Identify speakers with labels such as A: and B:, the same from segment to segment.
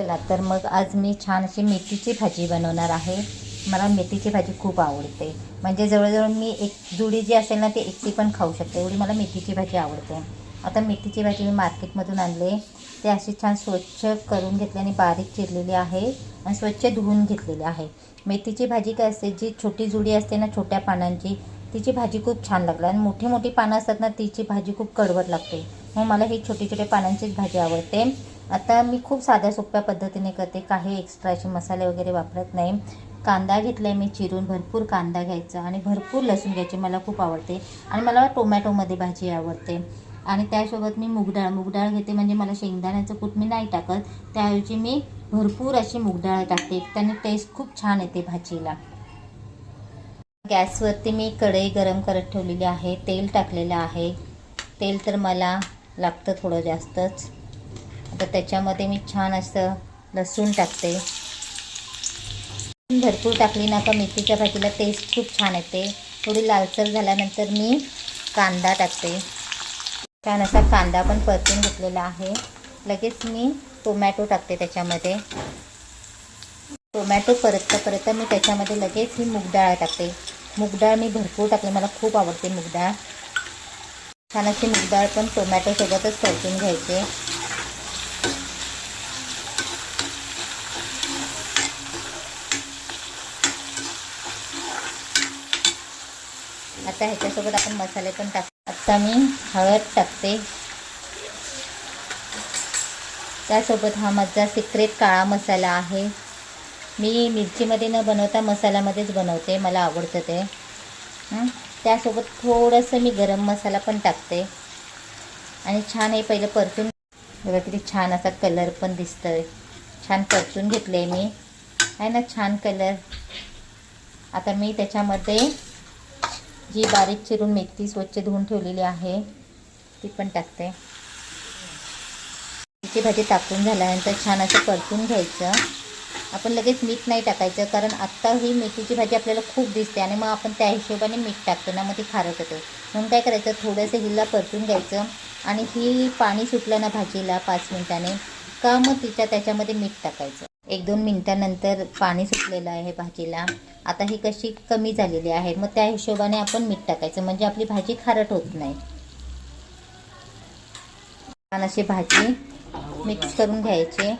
A: चला तर मग आज मी छान अशी मेथीची भाजी बनवणार आहे. मला मेथीची भाजी खूप आवडते. म्हणजे जवळजवळ मी एक जुडी जी असेल ना ती एकटी पण खाऊ शकते. एवढी मला मेथीची भाजी आवडते. आता मेथीची भाजी मी मार्केटमधून आणले. ते अशी छान स्वच्छ करून घेतली आणि बारीक चिरलेली आहे आणि स्वच्छ धुवून घेतलेली आहे. मेथीची भाजी काय असते जी छोटी जुडी असते ना छोट्या पानांची तिची भाजी खूप छान लागली आणि मोठी मोठी पानं असतात ना तिची भाजी खूप कडवट लागते. मग मला ही छोटी छोट्या पानांचीच भाजी आवडते. आता मी खूप साध्या सोप्या पद्धतीने करते. काही एक्स्ट्राचे मसाले वगैरे वापरत नाही. कांदा घेतला आहे मी चिरून. भरपूर कांदा घ्यायचा आणि भरपूर लसूण घ्यायचे. मला खूप आवडते. आणि मला टोमॅटोमध्ये भाजी आवडते. आणि त्यासोबत मी मुगडाळ मुगडाळ घेते म्हणजे मला शेंगदाण्याचं कूट मी नाही टाकत. त्याऐवजी मी भरपूर अशी मुगडाळ टाकते. त्याने टेस्ट खूप छान येते भाजीला. गॅसवरती मी कढई गरम करत ठेवलेली आहे. तेल टाकलेलं आहे. तेल तर मला लागतं थोडं जास्तच. तर त्याच्यामध्ये मी छान असं लसूण टाकते. भरपूर टाकली ना का मेथीच्या भाजीला टेस्ट खूप छान येते. थोडी लालसर झाल्यानंतर मी कांदा टाकते. छान असा कांदा पण परतून घेतलेला आहे. लगेच मी टोमॅटो टाकते त्याच्यामध्ये. टोमॅटो परतता परतता मी त्याच्यामध्ये लगेच ही मूगडाळ टाकते. मूगडाळ मी भरपूर टाकले मला खूप आवडते मूगडाळ छान अशी मूगडाळ पण टोमॅटोसोबतच परतून घ्यायचे. आता ह्याच्यासोबत आपण मसाले पण टाक. आत्ता मी हळद टाकते. त्यासोबत हा माझा सिक्रेट काळा मसाला आहे. मी मिरचीमध्ये न बनवता मसाल्यामध्येच बनवते मला आवडतं ते. त्यासोबत थोडंसं मी गरम मसाला पण टाकते. आणि छान हे पहिलं परतून बघा किती छान असा कलर पण दिसतोय. छान परतून घेतले मी. आहे ना? छान कलर. आता मी त्याच्यामध्ये जी बारीक चिरून मेथी स्वच्छ धुवून ठेवलेली आहे ती पण टाकते. मेथीची भाजी टाकून झाल्यानंतर छान असं परतून घ्यायचं. आपण लगेच मीठ नाही टाकायचं कारण आत्ता ही मेथीची भाजी आपल्याला खूप दिसते आणि मग आपण त्या हिशोबाने मीठ टाकतो ना मग ती खारट होते. म्हणून काय करायचं थोडंसं हिला परतून घ्यायचं आणि ही पाणी सुटलं ना भाजीला पाच मिनिटाने का मग तिच्या त्याच्यामध्ये मीठ टाकायचं. एक दोन मिनटानंतर पाणी सुटलेलं आहे भाजीला. आता ही कशी कमी झालेली आहे मग त्या हिशोबाने आपण मीठ टाकायचं. म्हणजे आपली भाजी खारट होत नाही. छान अशी भाजी मिक्स करून घ्यायची.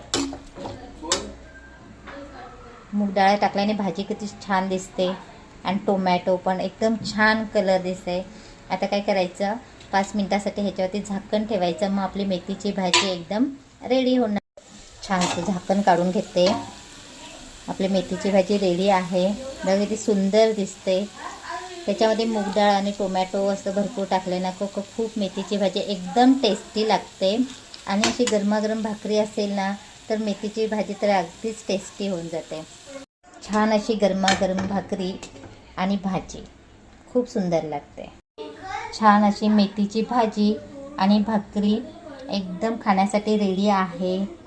A: मूग डाळ टाकल्याने भाजी किती छान दिसते. आणि टोमॅटो पण एकदम छान कलर दिसते. आता काय करायचं? पाच मिनटासाठी ह्याच्यावरती झाकण ठेवायचं. मग आपली मेथीची भाजी एकदम रेडी होणार. छानसं झाकण काढून घेते. आपली मेथीची भाजी रेडी आहे. बघा ती सुंदर दिसते. त्याच्यामध्ये मूग डाळ आणि टोमॅटो असं भरपूर टाकले ना. को को- खूप मेथीची भाजी एकदम टेस्टी लागते. आणि अशी गरमागरम भाकरी असेल ना तर मेथीची भाजी तर अगदीच टेस्टी होऊन जाते. छान अशी गरमागरम भाकरी आणि भाजी. खूप सुंदर लागते. छान अशी मेथीची भाजी आणि भाकरी एकदम खाण्यासाठी रेडी आहे.